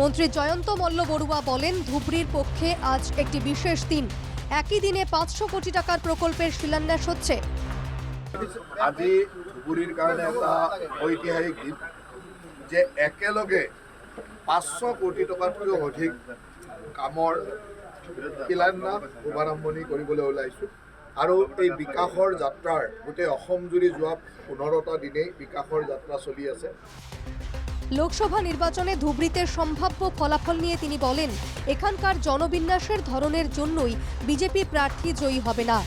মন্ত্রী জয়ন্ত মল্ল বড়ুয়া বলেন, ধুবড়ির পক্ষে আজ একটি বিশেষ দিন। একই দিনে পাঁচশো কোটি টাকার প্রকল্পের শিলান্যাস হচ্ছে। আজি ধুবুৰীৰ কাৰণে এটা ঐতিহাসিক দিন, যে একেলগে পাঁচশো কোটি টকাতকৈও অধিক কামৰ শিলান্যাস শুভাৰম্ভণি কৰিবলৈ ওলাইছোঁ। আৰু এই বিকাশৰ যাত্ৰাৰ, গোটেই অসম জুৰি যোৱা পোন্ধৰটা দিনেই বিকাশৰ যাত্ৰা চলি আছে। লোকসভা নির্বাচনে ধুবড়িতে সম্ভাব্য ফলাফল নিয়ে তিনি বলেন, এখানকার জনবিন্যাসের ধরনের জন্যই বিজেপি প্রার্থী জয়ী হবে না।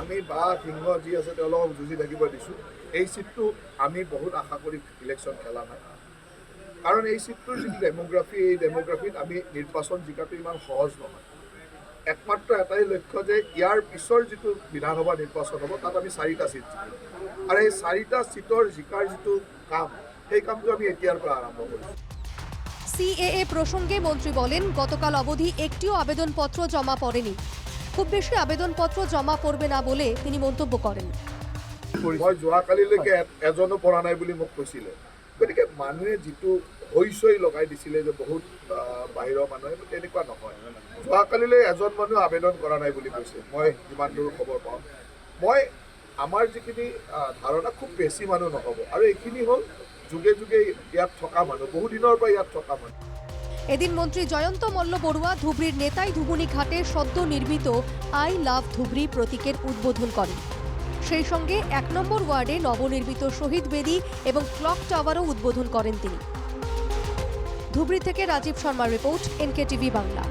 আমি বা সিংহ যি আছে তেওঁলোকক যুঁজি থাকিব দিছোঁ। এই চিটটো আমি বহুত আশা কৰি ইলেকশ্যন খেলা নাই। কাৰণ এই চিটটোৰ যিটো ডেম'গ্ৰাফি এই ডেম'গ্ৰাফিত আমি নিৰ্বাচন জিকাটো ইমান সহজ নহয়। একমাত্ৰ এটাই লক্ষ্য যে ইয়াৰ পিছৰ যিটো বিধানসভা নিৰ্বাচন হ'ব, তাত আমি চাৰিটা চিট জিকিম। আৰু এই চাৰিটা চিটৰ জিকাৰ যিটো কাম সেই কামটো আমি এতিয়াৰ পৰা আৰম্ভ কৰিছোঁ সিএএ প্রসঙ্গে মন্ত্রী বলেন গতকাল অবধি একটিও আবেদনপত্র জমা পড়েনি। খুব বেশি আবেদনপত্র জমা পড়বে না বলে তিনি মন্তব্য করেন। মই যোৱাকালিলৈকে এজনো পৰা নাই বুলি মোক কৈছিলে। গতিকে মানুহে যিটো হৈচৈ লগাই দিছিলে যে বহুত বাহিৰৰ মানুহে তেনেকুৱা নহয়। যোৱাকালিলৈ এজন মানুহ আবেদন কৰা নাই বুলি কৈছে। মই যিমান দূৰ খবৰ পাওঁ। মই আমাৰ যিখিনি ধাৰণা খুব বেছি মানুহ নহ'ব। আৰু এইখিনি হ'ল যুগে যুগে ইয়াত থকা মানুহ বহুদিনৰ পৰা ইয়াত থকা মানুহ। এদিন মন্ত্রী জয়ন্ত মল্ল বড়ুয়া ধুবড়ির নেতাই ধুবুনি ঘাটে সদ্য নির্মিত আই লাভ ধুবড়ি প্রতীকের উদ্বোধন করেন সেই সঙ্গে এক নম্বর ওয়ার্ডে নবনির্মিত শহীদ বেদি এবং ক্লক টাওয়ারও উদ্বোধন করেন তিনি। ধুবড়ি থেকে রাজীব শর্মার রিপোর্ট এনকে টিভি বাংলা।